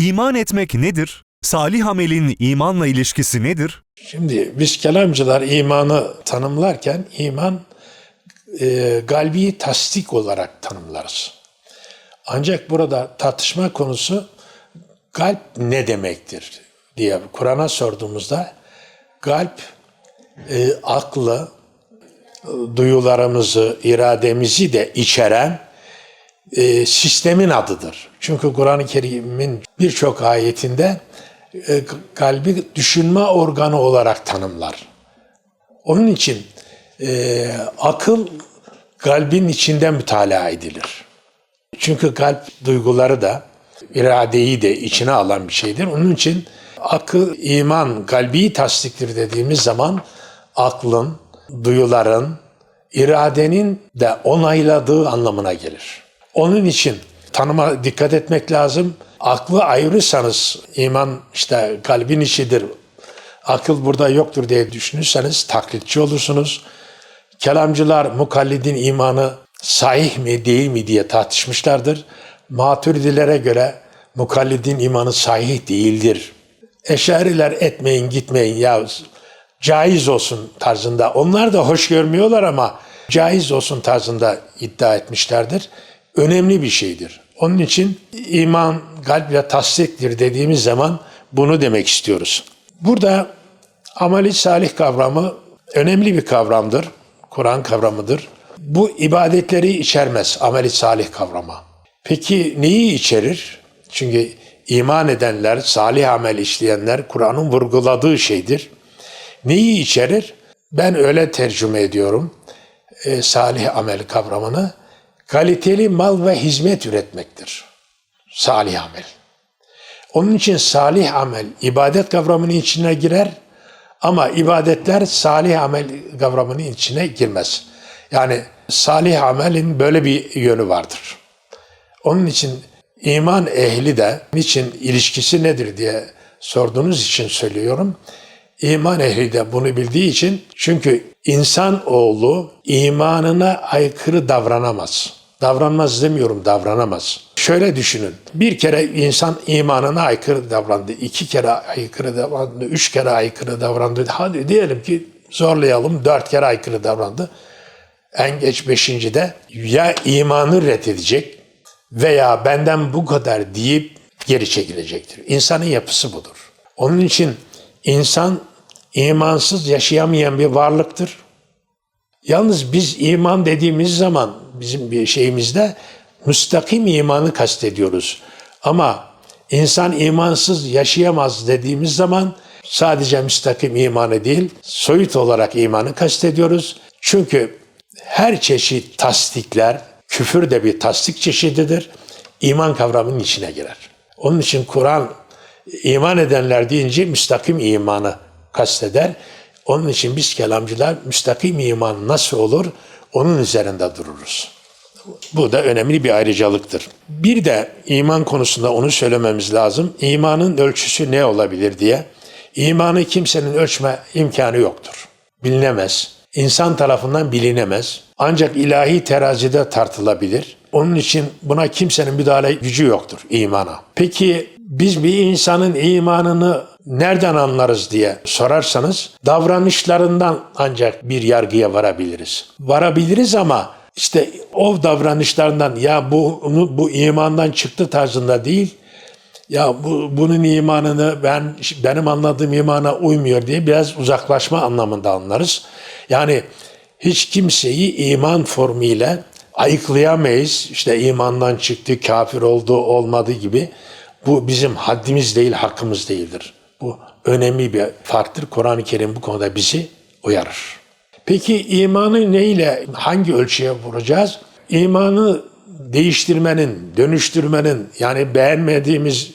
İman etmek nedir? Salih amelin imanla ilişkisi nedir? Şimdi biz kelamcılar imanı tanımlarken iman e, galbi tasdik olarak tanımlarız. Ancak burada tartışma konusu kalp ne demektir diye Kur'an'a sorduğumuzda kalp e, aklı, duyularımızı, irademizi de içeren e, sistemin adıdır. Çünkü Kur'an-ı Kerim'in birçok ayetinde e, kalbi düşünme organı olarak tanımlar. Onun için e, akıl kalbin içinde mütalaa edilir. Çünkü kalp duyguları da iradeyi de içine alan bir şeydir. Onun için akıl, iman, kalbi tasdiktir dediğimiz zaman aklın, duyuların, iradenin de onayladığı anlamına gelir. Onun için tanıma dikkat etmek lazım. Aklı ayırırsanız iman işte kalbin içidir, akıl burada yoktur diye düşünürseniz taklitçi olursunuz. Kelamcılar mukallidin imanı sahih mi değil mi diye tartışmışlardır. Maturidilere göre mukallidin imanı sahih değildir. Eşariler etmeyin gitmeyin ya caiz olsun tarzında. Onlar da hoş görmüyorlar ama caiz olsun tarzında iddia etmişlerdir. Önemli bir şeydir. Onun için iman kalple tasdiktir dediğimiz zaman bunu demek istiyoruz. Burada ameli salih kavramı önemli bir kavramdır. Kur'an kavramıdır. Bu ibadetleri içermez ameli salih kavramı. Peki neyi içerir? Çünkü iman edenler, salih amel işleyenler Kur'an'ın vurguladığı şeydir. Neyi içerir? Ben öyle tercüme ediyorum e, salih amel kavramını. Kaliteli mal ve hizmet üretmektir. Salih amel. Onun için salih amel ibadet kavramının içine girer ama ibadetler salih amel kavramının içine girmez. Yani salih amelin böyle bir yönü vardır. Onun için iman ehli de niçin ilişkisi nedir diye sorduğunuz için söylüyorum. İman ehli de bunu bildiği için çünkü insan oğlu imanına aykırı davranamaz. Davranmaz demiyorum davranamaz. Şöyle düşünün. Bir kere insan imanına aykırı davrandı. iki kere aykırı davrandı. Üç kere aykırı davrandı. Hadi diyelim ki zorlayalım. Dört kere aykırı davrandı. En geç beşincide ya imanı reddedecek veya benden bu kadar deyip geri çekilecektir. İnsanın yapısı budur. Onun için insan imansız yaşayamayan bir varlıktır. Yalnız biz iman dediğimiz zaman bizim bir şeyimizde müstakim imanı kastediyoruz. Ama insan imansız yaşayamaz dediğimiz zaman sadece müstakim imanı değil, soyut olarak imanı kastediyoruz. Çünkü her çeşit tasdikler, küfür de bir tasdik çeşididir, iman kavramının içine girer. Onun için Kur'an iman edenler deyince müstakim imanı kasteder. Onun için biz kelamcılar müstakim iman nasıl olur onun üzerinde dururuz. Bu da önemli bir ayrıcalıktır. Bir de iman konusunda onu söylememiz lazım. İmanın ölçüsü ne olabilir diye. İmanı kimsenin ölçme imkanı yoktur. Bilinemez. İnsan tarafından bilinemez. Ancak ilahi terazide tartılabilir. Onun için buna kimsenin müdahale gücü yoktur imana. Peki biz bir insanın imanını nereden anlarız diye sorarsanız davranışlarından ancak bir yargıya varabiliriz. Varabiliriz ama işte o davranışlarından ya bu bu imandan çıktı tarzında değil. Ya bu bunun imanını ben benim anladığım imana uymuyor diye biraz uzaklaşma anlamında anlarız. Yani hiç kimseyi iman formuyla ayıklayamayız. İşte imandan çıktı, kafir oldu, olmadı gibi. Bu bizim haddimiz değil, hakkımız değildir. Bu önemli bir farktır. Kur'an-ı Kerim bu konuda bizi uyarır. Peki imanı neyle, hangi ölçüye vuracağız? İmanı değiştirmenin, dönüştürmenin yani beğenmediğimiz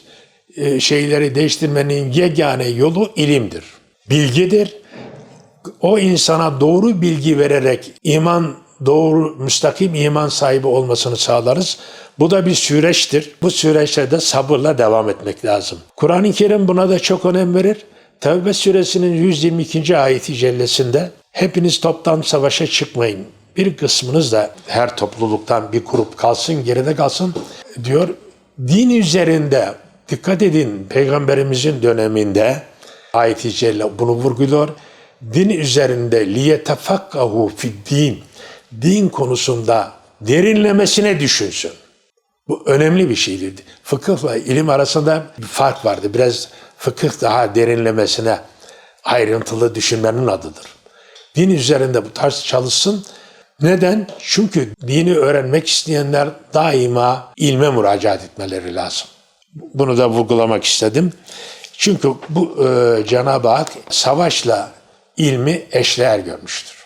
e, şeyleri değiştirmenin yegane yolu ilimdir. Bilgidir. O insana doğru bilgi vererek iman doğru, müstakim iman sahibi olmasını sağlarız. Bu da bir süreçtir. Bu süreçte de sabırla devam etmek lazım. Kur'an-ı Kerim buna da çok önem verir. Tevbe suresinin 122. ayeti cellesinde hepiniz toptan savaşa çıkmayın. Bir kısmınız da her topluluktan bir grup kalsın, geride kalsın diyor. Din üzerinde dikkat edin Peygamberimizin döneminde ayet-i celle bunu vurguluyor. Din üzerinde liyetefakkahu fid din. Din konusunda derinlemesine düşünsün. Bu önemli bir şeydir. Fıkıhla ilim arasında bir fark vardı. Biraz fıkıh daha derinlemesine ayrıntılı düşünmenin adıdır. Din üzerinde bu tarz çalışsın. Neden? Çünkü dini öğrenmek isteyenler daima ilme müracaat etmeleri lazım. Bunu da vurgulamak istedim. Çünkü bu e, Cenab-ı Hak savaşla ilmi eşdeğer görmüştür.